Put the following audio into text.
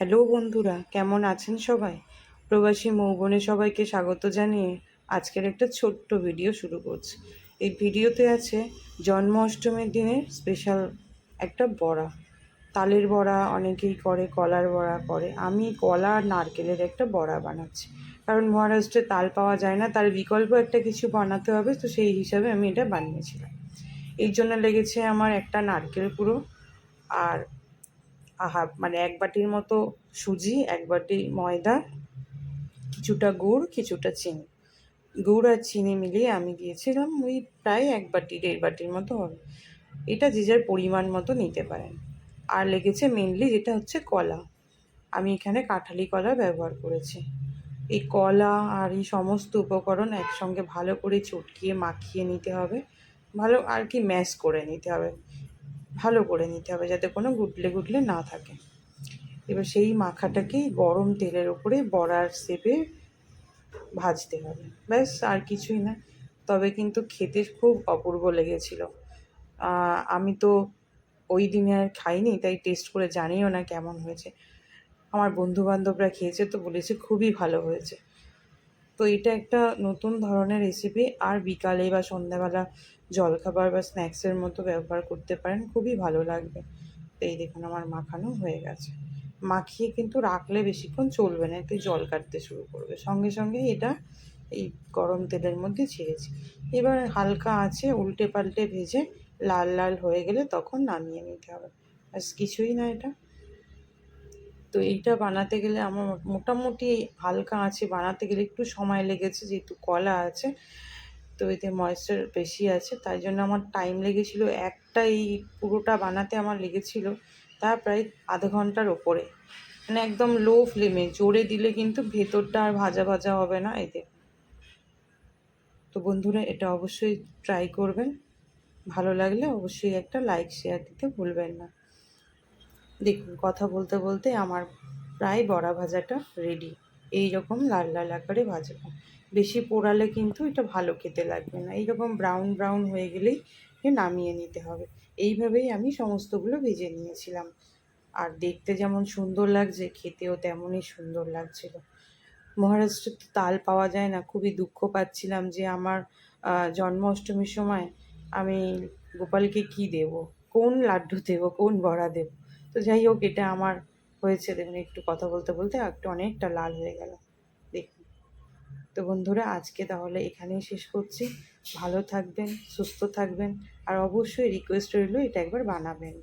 Hello বন্ধুরা, কেমন আছেন সবাই? প্রবাসী মৌবনে সবাইকে স্বাগত জানিয়ে আজকের একটা ছোট্ট ভিডিও শুরু করছি। এই ভিডিওতে আছে জন্ম অষ্টমীর দিনের স্পেশাল একটা বড়া। তালের বড়া, অনেকেই করে, কলার বড়া করে। আমি কলা আর নারকেলের একটা বড়া বানাচ্ছি। কারণ মহারাষ্ট্রে তাল পাওয়া যায় না, তার বিকল্প একটা কিছু বানাতে হবে, তো সেই হিসাবে আমি এটা বানিয়েছিলাম। এই জন্য লেগেছে আমার একটা নারকেল পুরো আর হাফ মানে এক বাটির মতো সুজি, এক বাটি ময়দা, কিছুটা গুড়, কিছুটা চিনি। গুড় আর চিনি মিলিয়ে আমি দিয়েছিলাম ওই প্রায় এক বাটি, দেড় বাটির মতো হবে। এটা যে যার পরিমাণ মতো নিতে পারেন। আর লেগেছে মেনলি যেটা হচ্ছে কলা। আমি এখানে কাঁঠালি কলা ব্যবহার করেছি। এই কলা আর এই সমস্ত উপকরণ একসঙ্গে ভালো করে চটকিয়ে মাখিয়ে নিতে হবে। ভালো আর কি ম্যাশ করে নিতে হবে। ভালো করে নিতে হবে যাতে কোনো গুটলে গুটলে না থাকে। এবার সেই মাখাটাকেই গরম তেলের ওপরে বড়ার শেপে ভাজতে হবে। ব্যাস, আর কিছুই না। তবে কিন্তু খেতে খুব অপূর্ব লেগেছিল। আমি তো ওই দিনে আর খাইনি, তাই টেস্ট করে জানিও না কেমন হয়েছে। আমার বন্ধু বান্ধবরা খেয়েছে তো বলেছে খুবই ভালো হয়েছে। তো এটা একটা নতুন ধরনের রেসিপি আর বিকালে বা সন্ধ্যাবেলা জলখাবার বা স্ন্যাক্সের মতো ব্যবহার করতে পারেন, খুবই ভালো লাগবে। তো এই দেখুন আমার মাখানো হয়ে গেছে। মাখিয়ে কিন্তু রাখলে বেশিক্ষণ চলবে না, একটু জল কাটতে শুরু করবে। সঙ্গে সঙ্গে এটা এই গরম তেলের মধ্যে ছেড়েছি। এবার হালকা আছে উল্টে পাল্টে ভেজে লাল লাল হয়ে গেলে তখন নামিয়ে নিতে হবে। ব্যাস, কিছুই না এটা। তো এইটা বানাতে গেলে আমার মোটামুটি হালকা আছে। বানাতে গেলে একটু সময় লেগেছে, যেহেতু কলা আছে, তো এতে ময়েশ্চার বেশি আছে। তাই জন্য আমার টাইম লেগেছিল। একটা এই পুরোটা বানাতে আমার লেগেছিল, তা প্রায় আধ ঘণ্টার ওপরে। মানে একদম লো ফ্লেমে জোরে দিলে কিন্তু ভেতরটা আর ভাজা ভাজা হবে না এতে। তো বন্ধুরা, এটা অবশ্যই ট্রাই করবেন। ভালো লাগলে অবশ্যই একটা লাইক শেয়ার দিতে ভুলবেন না। দেখুন, কথা বলতে বলতে আমার প্রায় বড়া ভাজাটা রেডি এই রকম লাল লাল আকারে ভাজবো। বেশি পোড়ালে কিন্তু এটা ভালো খেতে লাগবে না। এইরকম ব্রাউন ব্রাউন হয়ে গেলেই নামিয়ে নিতে হবে। এইভাবেই আমি সমস্তগুলো ভেজে নিয়েছিলাম। আর দেখতে যেমন সুন্দর লাগছে, খেতেও তেমনই সুন্দর লাগছিল। মহারাষ্ট্রে তো তাল পাওয়া যায় না। খুবই দুঃখ পাচ্ছিলাম যে আমার জন্ম অষ্টমীর সময় আমি গোপালকে কি দেব? কোন লাড্ডু দেব? কোন বড়া দেব? তো যাই হোক, এটা আমার হয়েছে। দেখুন, একটু কথা বলতে বলতে একটু অনেকটা লাল হয়ে গেল। দেখুন। তো বন্ধুরা, আজকে তাহলে এখানেই শেষ করছি। ভালো থাকবেন, সুস্থ থাকবেন, আর অবশ্যই রিকোয়েস্ট রইল, এটা একবার বানাবেন।